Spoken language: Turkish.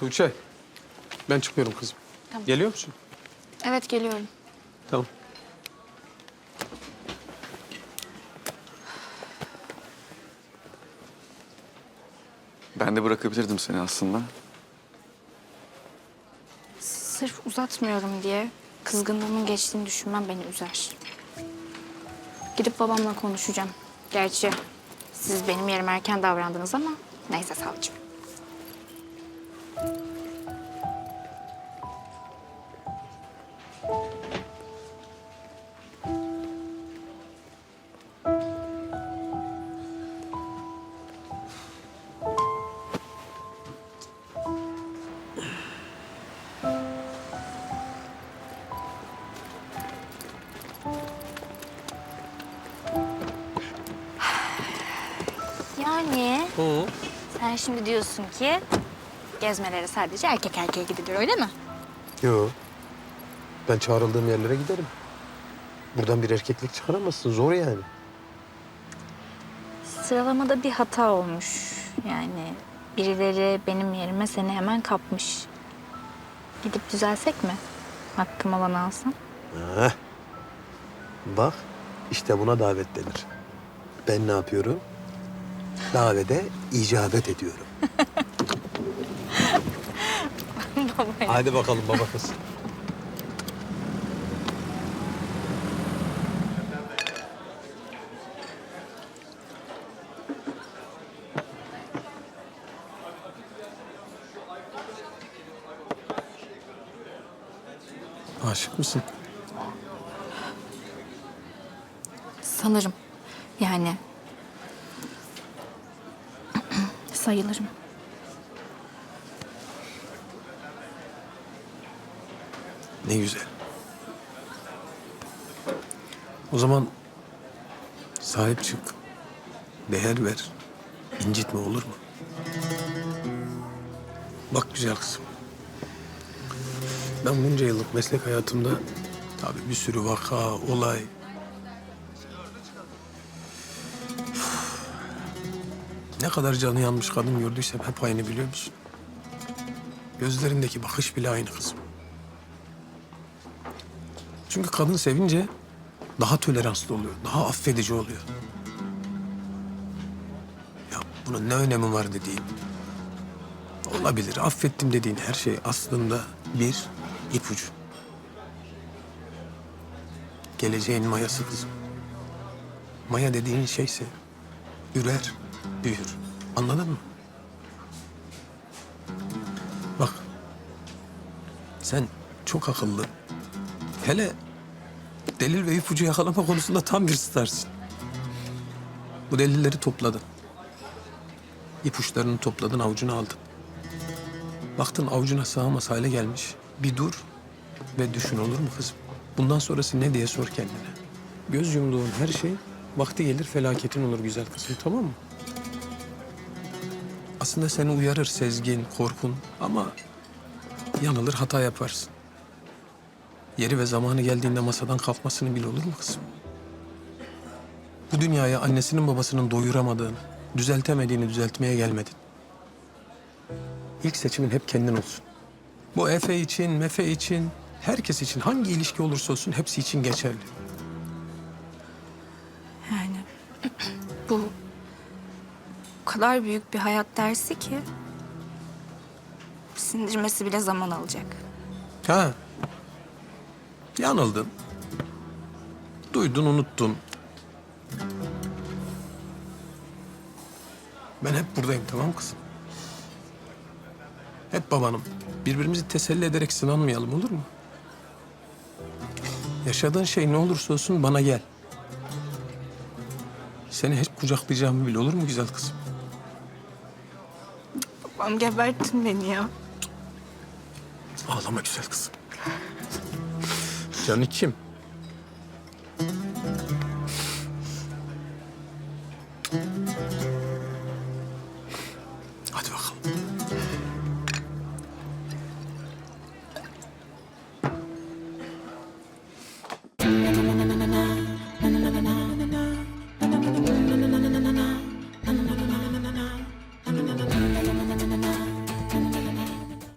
Tuğçe, ben çıkıyorum kızım. Tamam. Geliyor musun? Evet geliyorum. Tamam. Ben de bırakabilirdim seni aslında. Sırf uzatmıyorum diye kızgınlığımın geçtiğini düşünmem beni üzer. Gidip babamla konuşacağım. Gerçi siz benim yerime erken davrandınız ama neyse savcım. Yani Hı. sen şimdi diyorsun ki gezmelere sadece erkek erkeğe gidilir öyle mi? Yo. Ben çağrıldığım yerlere giderim. Buradan bir erkeklik çıkaramazsın. Zor yani. Sıralamada bir hata olmuş. Yani birileri benim yerime seni hemen kapmış. Gidip düzelsek mi? Hakkım olanı alsam. Heh. Bak, işte buna davet denir. Ben ne yapıyorum? Davete icabet ediyorum. Hadi bakalım baba kız. Aşık mısın? Sanırım. Yani sayılırım. Ne güzel. O zaman sahip çık. Değer ver. incitme olur mu? Bak güzel kızım. Ben bunca yıllık meslek hayatımda tabii bir sürü vaka, olay. Ne kadar canı yanmış kadın gördüysem hep aynı biliyor musun? Gözlerindeki bakış bile aynı kızım. Çünkü kadın sevince daha toleranslı oluyor, daha affedici oluyor. Ya bunun ne önemi var dediğim. Olabilir, affettim dediğin her şey aslında bir ipucu. Geleceğin mayası kızım. Maya dediğin şeyse ürer, büyür. Anladın mı? Bak, sen çok akıllı, Hele delil ve ipucu yakalama konusunda tam bir starsın. Bu delilleri topladın. İpuçlarını topladın, avucuna aldın. Baktın avucuna sığamaz hale gelmiş. Bir dur ve düşün olur mu kızım? Bundan sonrası ne diye sor kendine. Göz yumduğun her şey vakti gelir felaketin olur güzel kızım tamam mı? Aslında seni uyarır sezgin, korkun ama yanılır hata yaparsın. Yeri ve zamanı geldiğinde masadan kalkmasını bil olur mu kızım? Bu dünyaya annesinin babasının doyuramadığını, düzeltemediğini düzeltmeye gelmedin. İlk seçimin hep kendin olsun. Bu Efe için, Mefe için, herkes için hangi ilişki olursa olsun hepsi için geçerli. Yani bu o kadar büyük bir hayat dersi ki sindirmesi bile zaman alacak. Ha. Yanıldın. Duydun, unuttun. Ben hep buradayım tamam kızım? Hep babanım. Birbirimizi teselli ederek sınanmayalım olur mu? Yaşadığın şey ne olursa olsun bana gel. Seni hep kucaklayacağımı bil olur mu güzel kızım? Babam gebertin beni ya. Ağlama güzel kızım. Canı kim?